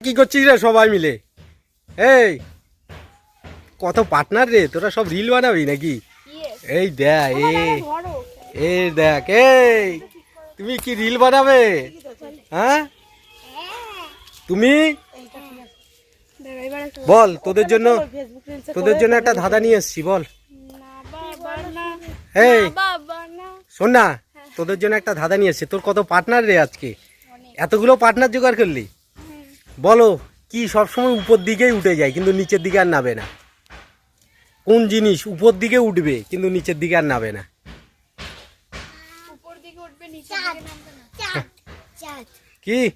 কি করছিস রে সবাই মিলে? এই কত পার্টনার রে তোরা সব রিল বানাবি নাকি? এই দেখ এই দেখ এই তুমি কি রিল বানাবে? হ্যাঁ? তুমি? বল তোদের জন্য তোদের জন্য একটা ধাঁধা নিয়ে এসছি বল। এই শোন না তোদের জন্য একটা ধাঁধা নিয়ে এসছি। তোর কত পার্টনার রে আজকে? এতগুলো পার্টনার জোগাড় করলি? বলো কি সবসময় উপর দিকেই উঠে যায় কিন্তু নিচের দিকে আর নাবে না। কোন জিনিস উপর দিকে উঠবে কিন্তু নিচের দিকে আর নাবে না। উপর দিকে উঠবে নিচে দিকে নামবে না। চাঁদ চাঁদ কি?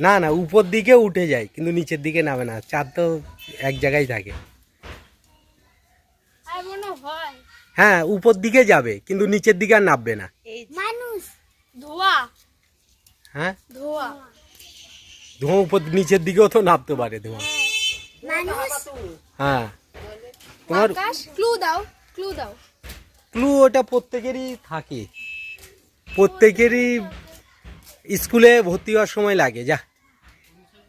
না না উপর দিকে উঠে যায় কিন্তু নিচের দিকে নাবে না। চাঁদ তো এক জায়গায় থাকে। হয়। হ্যাঁ উপর দিকে যাবে কিন্তু নিচের দিকে আর নামবে না। মানুষ। ধোয়া। হ্যাঁ? ধোয়া। ধোঁয়া উপর নিচের দিকেও তো নামতে পারে ধোঁয়া। হ্যাঁ। তোমার ক্লু দাও ক্লু দাও। ক্লু ওটা প্রত্যেকেরই থাকে। প্রত্যেকেরই স্কুলে ভর্তি হওয়ার সময় লাগে যা।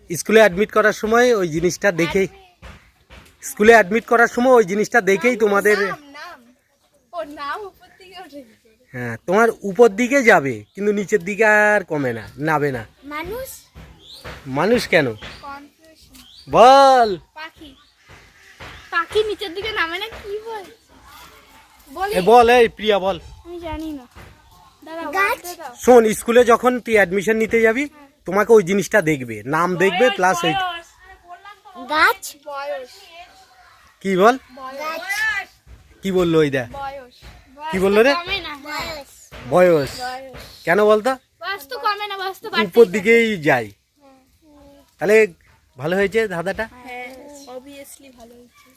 স্কুলে অ্যাডমিট করার সময় ওই জিনিসটা দেখেই। স্কুলে অ্যাডমিট করার সময় ওই জিনিসটা দেখেই তোমাদের হ্যাঁ তোমার উপর দিকে যাবে কিন্তু নিচের দিকে আর কমে না নাবে না। মানুষ? মানুষ কেন? বল। পাখি। পাখি নিচের দিকে নামে না কি বল? এ বল এই প্রিয়া বল। আমি জানি না। দাঁড়াও বলতে দাও। শোন স্কুলে যখন তুই অ্যাডমিশন নিতে যাবি তোমাকে ওই জিনিসটা দেখবে। নাম দেখবে প্লাস ওই গাছ? বয়স। কি বল? কি বলল ওই দেখ? বয়স। কি বলল রে? বয়স বয়স। বয়স। কেন বলতো? বয়স তো কমে না বয়স তো উপর দিকেই যাই তাহলে ভালো হয়েছে ধাঁধাটা? হ্যাঁ ভালো হয়েছে।